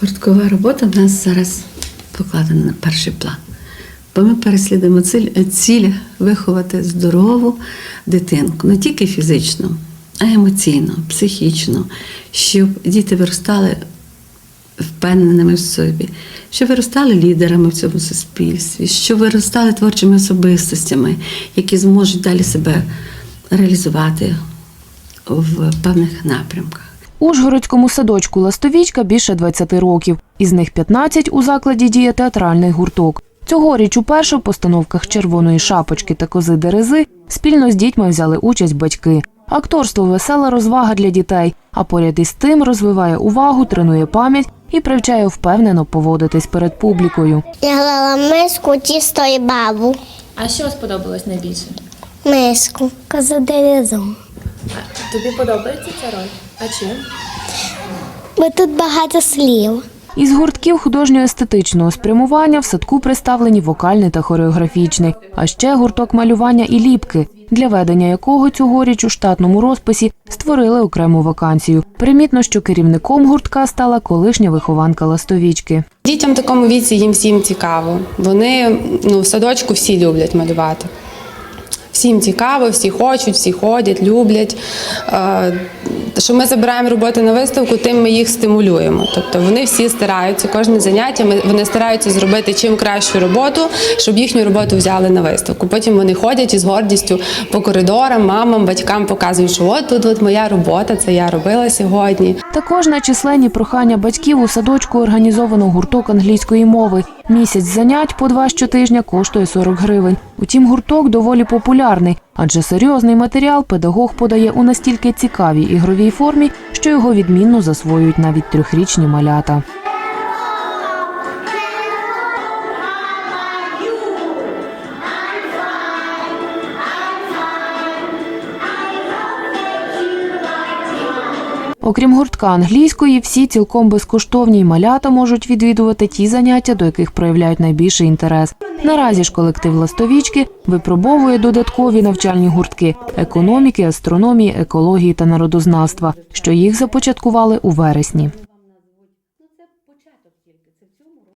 Гурткова робота в нас зараз покладена на перший план. Бо ми переслідуємо ціль, ціль виховати здорову дитинку, не тільки фізично, а й емоційно, психічно, щоб діти виростали впевненими в собі, щоб виростали лідерами в цьому суспільстві, щоб виростали творчими особистостями, які зможуть далі себе реалізувати в певних напрямках. Ужгородському садочку Ластовічка більше 20 років. Із них 15 у закладі діє театральний гурток. Цьогоріч уперше в постановках червоної шапочки та кози Дерези спільно з дітьми взяли участь батьки. Акторство весела розвага для дітей, а поряд із тим розвиває увагу, тренує пам'ять і привчає впевнено поводитись перед публікою. Я грала миску, тісто і бабу. А що сподобалось найбільше? Миску. Тобі подобається ця роль? А чим? Бо тут багато слів. Із гуртків художньо-естетичного спрямування в садку представлені вокальний та хореографічний, а ще гурток малювання і ліпки, для ведення якого цьогоріч у штатному розписі створили окрему вакансію. Примітно, що керівником гуртка стала колишня вихованка Ластовічки. Дітям в такому віці їм всім цікаво. Вони ну, в садочку всі люблять малювати. Всім цікаво, всі хочуть, всі ходять, люблять. Е, Що ми забираємо роботи на виставку, тим ми їх стимулюємо. Тобто вони всі стараються, кожне заняття вони стараються зробити чим кращу роботу, щоб їхню роботу взяли на виставку. Потім вони ходять із гордістю по коридорам, мамам, батькам показують, що от тут от моя робота, це я робила сьогодні. Також на численні прохання батьків у садочку організовано гурток англійської мови. Місяць занять по два щотижня коштує 40 гривень. Утім, гурток доволі популярний, адже серйозний матеріал педагог подає у настільки цікавій ігровій формі, що його відмінно засвоюють навіть трьохрічні малята. Окрім гуртка англійської, всі цілком безкоштовні й малята можуть відвідувати ті заняття, до яких проявляють найбільший інтерес. Наразі ж колектив Ластовічки випробовує додаткові навчальні гуртки економіки, астрономії, екології та народознавства, що їх започаткували у вересні.